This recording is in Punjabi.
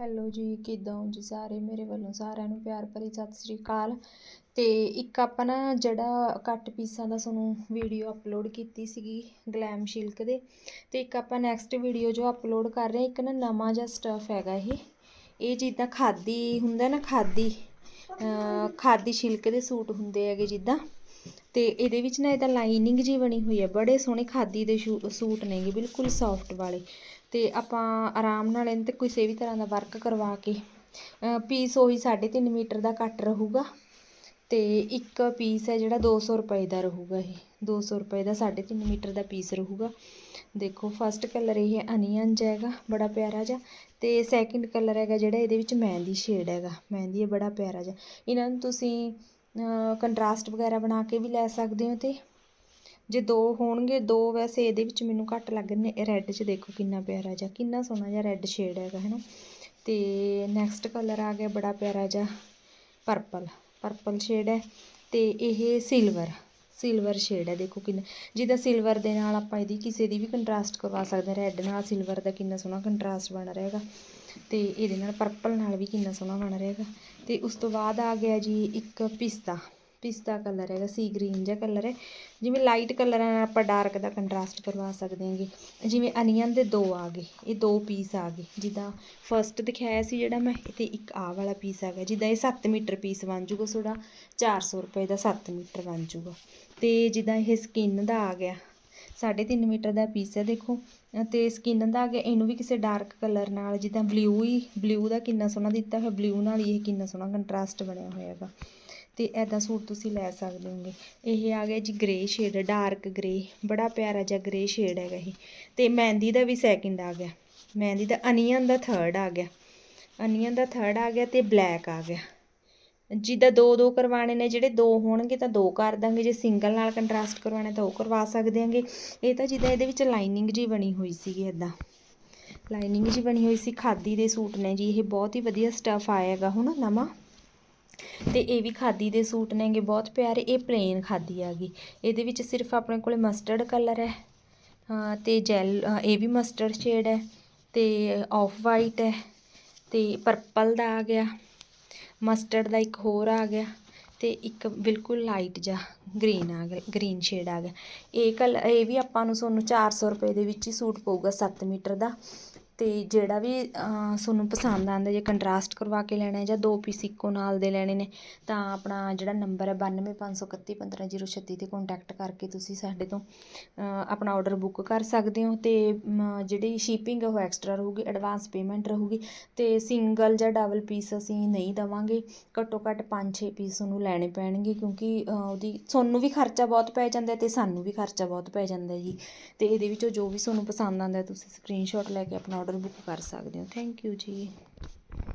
ਹੈਲੋ ਜੀ, ਕਿੱਦਾਂ ਹੋ ਜੀ ਸਾਰੇ? ਮੇਰੇ ਵੱਲੋਂ ਸਾਰਿਆਂ ਨੂੰ ਪਿਆਰ ਭਰੀ ਸਤਿ ਸ੍ਰੀ ਅਕਾਲ। ਤੇ ਇੱਕ ਆਪਾਂ ਨਾ ਜਿਹੜਾ ਕੱਟ ਪੀਸਾਂ ਦਾ ਤੁਹਾਨੂੰ ਵੀਡੀਓ ਅਪਲੋਡ ਕੀਤੀ ਸੀਗੀ ਗਲੈਮ ਸ਼ਿਲਕ ਦੇ, ਤੇ ਇੱਕ ਆਪਾਂ ਨੈਕਸਟ ਵੀਡੀਓ ਜੋ ਅਪਲੋਡ ਕਰ ਰਹੇ ਇੱਕ ਨਾ ਨਵਾਂ ਜਿਹਾ ਸਟਫ ਹੈਗਾ ਇਹ। ਇਹ ਜਿੱਦਾਂ ਖਾਦੀ, ਹੁੰਦਾ ਨਾ ਖਾਦੀ ਖਾਦੀ ਸ਼ਿਲਕ ਦੇ ਸੂਟ ਹੁੰਦੇ ਹੈਗੇ ਜਿੱਦਾਂ। ਤੇ ਇਹਦੇ ਵਿੱਚ ਨਾ ਇਹਦਾ ਲਾਈਨਿੰਗ ਜੀ ਬਣੀ ਹੋਈ ਹੈ, ਬੜੇ ਸੋਹਣੇ ਖਾਦੀ ਦੇ ਸੂਟ ਨੇਗੇ, ਬਿਲਕੁਲ ਸੌਫਟ ਵਾਲੇ। ਤੇ ਆਪਾਂ ਆਰਾਮ ਨਾਲ ਇਹਨਾਂ 'ਤੇ ਕਿਸੇ ਵੀ ਤਰ੍ਹਾਂ ਦਾ ਵਰਕ ਕਰਵਾ ਕੇ ਪੀਸ ਉਹੀ 3.5 ਮੀਟਰ ਦਾ ਕੱਟ ਰਹੂਗਾ। ਤੇ ਇੱਕ ਪੀਸ ਹੈ ਜਿਹੜਾ 200 ਰੁਪਏ ਦਾ ਰਹੂਗਾ ਇਹ। 200 ਰੁਪਏ ਦਾ 3.5 ਮੀਟਰ ਦਾ ਪੀਸ ਰਹੂਗਾ। ਦੇਖੋ ਫਸਟ ਕਲਰ ਇਹ ਅਨੀਅਨ ਹੈਗਾ, ਬੜਾ ਪਿਆਰਾ ਜਿਹਾ। ਤੇ ਸੈਕਿੰਡ ਕਲਰ ਹੈਗਾ ਜਿਹੜਾ ਇਹਦੇ ਵਿੱਚ ਮਹਿੰਦੀ ਸ਼ੇਡ ਹੈਗਾ। ਮਹਿੰਦੀ ਹੈ ਬੜਾ ਪਿਆਰਾ ਜਿਹਾ। ਇਹਨਾਂ ਨੂੰ ਤੁਸੀਂ ਕੰਟਰਾਸਟ ਵਗੈਰਾ ਬਣਾ ਕੇ ਵੀ ਲੈ ਸਕਦੇ ਹੋ ਤੇ। ਜੇ ਦੋ ਹੋਣਗੇ, ਦੋ ਵੈਸੇ ਇਹਦੇ ਵਿੱਚ ਮੈਨੂੰ ਘੱਟ ਲੱਗ ਨੇ। ਰੈੱਡ 'ਚ ਦੇਖੋ ਕਿੰਨਾ ਪਿਆਰਾ ਜਿਹਾ, ਕਿੰਨਾ ਸੋਹਣਾ ਜਿਹਾ ਰੈੱਡ ਸ਼ੇਡ ਹੈਗਾ ਹੈ ਨਾ ਤੇ ਨੈਕਸਟ ਕਲਰ ਆ ਗਿਆ ਬੜਾ ਪਿਆਰਾ ਜਿਹਾ ਪਰਪਲ ਪਰਪਲ ਸ਼ੇਡ ਹੈ। ਤੇ ਇਹ ਸਿਲਵਰ ਸਿਲਵਰ ਸ਼ੇਡ ਹੈ, ਦੇਖੋ ਕਿੰਨਾ, ਜਿਹਦਾ ਸਿਲਵਰ ਦੇ ਨਾਲ ਆਪਾਂ ਇਹਦੀ ਕਿਸੇ ਦੀ ਵੀ ਕੰਟਰਾਸਟ ਕਰਵਾ ਸਕਦੇ ਰੈੱਡ ਨਾਲ ਸਿਲਵਰ ਦਾ ਕਿੰਨਾ ਸੋਹਣਾ ਕੰਟਰਾਸਟ ਬਣ ਰਹੇਗਾ ਤੇ ਇਹਦੇ ਨਾਲ ਪਰਪਲ ਨਾਲ ਵੀ ਕਿੰਨਾ ਸੋਹਣਾ ਬਣ ਰਹੇਗਾ ਤੇ ਉਸ ਤੋਂ ਬਾਅਦ ਆ ਗਿਆ ਜੀ ਇੱਕ ਪਿਸਤਾ। ਪਿਸਤਾ ਕਲਰ ਹੈਗਾ, ਸੀ ਗ੍ਰੀਨ ਜਿਹਾ ਕਲਰ ਹੈ। ਜਿਵੇਂ ਲਾਈਟ ਕਲਰਾਂ ਨਾਲ ਆਪਾਂ ਡਾਰਕ ਦਾ ਕੰਟਰਾਸਟ ਕਰਵਾ ਸਕਦੇ ਹਾਂਗੇ। ਜਿਵੇਂ ਅਨੀਅਨ ਦੇ ਦੋ ਆ ਗਏ, ਇਹ ਦੋ ਪੀਸ ਆ ਗਏ। ਜਿੱਦਾਂ ਫਸਟ ਦਿਖਾਇਆ ਸੀ ਜਿਹੜਾ ਮੈਂ ਤੇ ਇੱਕ ਆ ਵਾਲਾ ਪੀਸ ਆ ਗਿਆ ਜਿੱਦਾਂ ਇਹ 7 ਮੀਟਰ ਪੀਸ ਬਣ ਜੂਗਾ ਤੁਹਾਡਾ 400 ਰੁਪਏ ਦਾ 7 ਮੀਟਰ ਬਣ ਜੂਗਾ। ਤੇ ਜਿੱਦਾਂ ਇਹ ਸਕਿਨ ਦਾ ਆ ਗਿਆ 3.5 ਮੀਟਰ ਦਾ ਪੀਸ ਹੈ, ਦੇਖੋ। ਤੇ ਸਕਿਨ ਦਾ ਆ ਗਿਆ, ਇਹਨੂੰ ਵੀ ਕਿਸੇ ਡਾਰਕ ਕਲਰ ਨਾਲ, ਜਿੱਦਾਂ ਬਲੂ ਹੀ ਬਲੂ ਦਾ ਕਿੰਨਾ ਸੋਹਣਾ ਦਿੱਤਾ ਹੋਇਆ ਬਲੂ ਨਾਲ ਹੀ ਇਹ ਕਿੰਨਾ ਸੋਹਣਾ ਕੰਟਰਾਸਟ ਬਣਿਆ ਹੋਇਆ ਹੈਗਾ। ਤੇ ਐਦਾਂ ਸੂਟ ਤੁਸੀਂ ਲੈ ਸਕਦੇ ਹੋਗੇ। ਇਹ ਆ ਗਿਆ ਜੀ ਗ੍ਰੇ ਸ਼ੇਡ ਡਾਰਕ ਗ੍ਰੇ ਬੜਾ ਪਿਆਰਾ ਜਿਹਾ ਗ੍ਰੇ ਸ਼ੇਡ ਹੈਗਾ ਇਹ। ਤੇ ਮਹਿੰਦੀ ਦਾ ਵੀ ਸੈਕਿੰਡ ਆ ਗਿਆ। ਮਹਿੰਦੀ ਦਾ ਅਨੀਅਨ ਦਾ ਥਰਡ ਆ ਗਿਆ। ਅਨੀਅਨ ਦਾ ਥਰਡ ਆ ਗਿਆ ਤੇ ਬਲੈਕ ਆ ਗਿਆ। ਜਿੱਦਾਂ ਦੋ ਦੋ ਕਰਵਾਣੇ ਨੇ, ਜਿਹੜੇ ਦੋ ਹੋਣਗੇ ਤਾਂ ਦੋ ਕਰ ਦਾਂਗੇ। ਜੇ ਸਿੰਗਲ ਨਾਲ ਕੰਟਰਾਸਟ ਕਰਵਾਣਾ ਤਾਂ ਉਹ ਕਰਵਾ ਸਕਦੇ ਆਂਗੇ ਇਹ ਤਾਂ ਜਿੱਦਾਂ ਇਹਦੇ ਵਿੱਚ ਲਾਈਨਿੰਗ ਜੀ ਬਣੀ ਹੋਈ ਸੀਗੀ ਐਦਾਂ ਲਾਈਨਿੰਗ ਜੀ ਬਣੀ ਹੋਈ ਸੀ, ਖਾਦੀ ਦੇ ਸੂਟ ਨੇ ਜੀ। ਇਹ ਬਹੁਤ ਹੀ ਵਧੀਆ ਸਟੱਫ ਆਇਆ ਹੈਗਾ ਹੁਣ ਨਵਾਂ। ਤੇ ਇਹ ਵੀ ਖਾਦੀ ਦੇ ਸੂਟ ਨੇਗੇ, ਬਹੁਤ ਪਿਆਰੇ, ਇਹ ਪਲੇਨ ਖਾਦੀ ਆ ਗਈ ਇਹਦੇ ਵਿੱਚ ਸਿਰਫ ਆਪਣੇ ਕੋਲੇ ਮਸਟਰਡ ਕਲਰ ਹੈ ਤੇ ਜੈਲ ਇਹ ਵੀ ਮਸਟਰਡ ਸ਼ੇਡ ਹੈ, ਤੇ ਆਫ ਵਾਈਟ ਹੈ, ਤੇ ਪਰਪਲ ਦਾ ਆ ਗਿਆ ਮਸਟਰਡ ਦਾ ਇੱਕ ਹੋਰ ਆ ਗਿਆ, ਤੇ ਇੱਕ ਬਿਲਕੁਲ ਲਾਈਟ ਜਿਹਾ ਗ੍ਰੀਨ ਆ ਗਿਆ ਗ੍ਰੀਨ ਸ਼ੇਡ ਆ ਗਿਆ। ਇਹ ਕਲ ਇਹ ਵੀ ਆਪਾਂ ਨੂੰ ਤੁਹਾਨੂੰ 400 ਰੁਪਏ ਦੇ ਵਿੱਚ ਹੀ ਸੂਟ ਪਊਗਾ 7 ਮੀਟਰ ਦਾ। ਅਤੇ ਜਿਹੜਾ ਵੀ ਤੁਹਾਨੂੰ ਪਸੰਦ ਆਉਂਦਾ ਜੇ ਕੰਟਰਾਸਟ ਕਰਵਾ ਕੇ ਲੈਣਾ ਜਾਂ ਦੋ ਪੀਸ ਇੱਕੋ ਨਾਲ ਦੇ ਲੈਣੇ ਨੇ, ਤਾਂ ਆਪਣਾ ਜਿਹੜਾ ਨੰਬਰ ਹੈ 9251311506 ਤੇ ਕੋਂਟੈਕਟ ਕਰਕੇ ਤੁਸੀਂ ਸਾਡੇ ਤੋਂ ਆਪਣਾ ਔਡਰ ਬੁੱਕ ਕਰ ਸਕਦੇ ਹੋ ਅਤੇ ਜਿਹੜੀ ਸ਼ਿਪਿੰਗ ਉਹ ਐਕਸਟਰਾ ਰਹੂਗੀ ਐਡਵਾਂਸ ਪੇਮੈਂਟ ਰਹੂਗੀ ਅਤੇ ਸਿੰਗਲ ਜਾਂ ਡਬਲ ਪੀਸ ਅਸੀਂ ਨਹੀਂ ਦੇਵਾਂਗੇ, ਘੱਟੋ ਘੱਟ 5-6 ਪੀਸ ਉਹਨੂੰ ਲੈਣੇ ਪੈਣਗੇ ਕਿਉਂਕਿ ਉਹਦੀ ਤੁਹਾਨੂੰ ਵੀ ਖਰਚਾ ਬਹੁਤ ਪੈ ਜਾਂਦਾ ਅਤੇ ਸਾਨੂੰ ਵੀ ਖਰਚਾ ਬਹੁਤ ਪੈ ਜਾਂਦਾ ਜੀ ਅਤੇ ਇਹਦੇ ਵਿੱਚੋਂ ਜੋ ਵੀ ਤੁਹਾਨੂੰ ਪਸੰਦ ਆਉਂਦਾ ਤੁਸੀਂ ਸਕਰੀਨਸ਼ਾਟ ਲੈ ਕੇ ਆਪਣਾ ਆਰਡਰ ਬੁੱਕ ਕਰ ਸਕਦੇ ਹੋ। ਥੈਂਕ ਯੂ ਜੀ।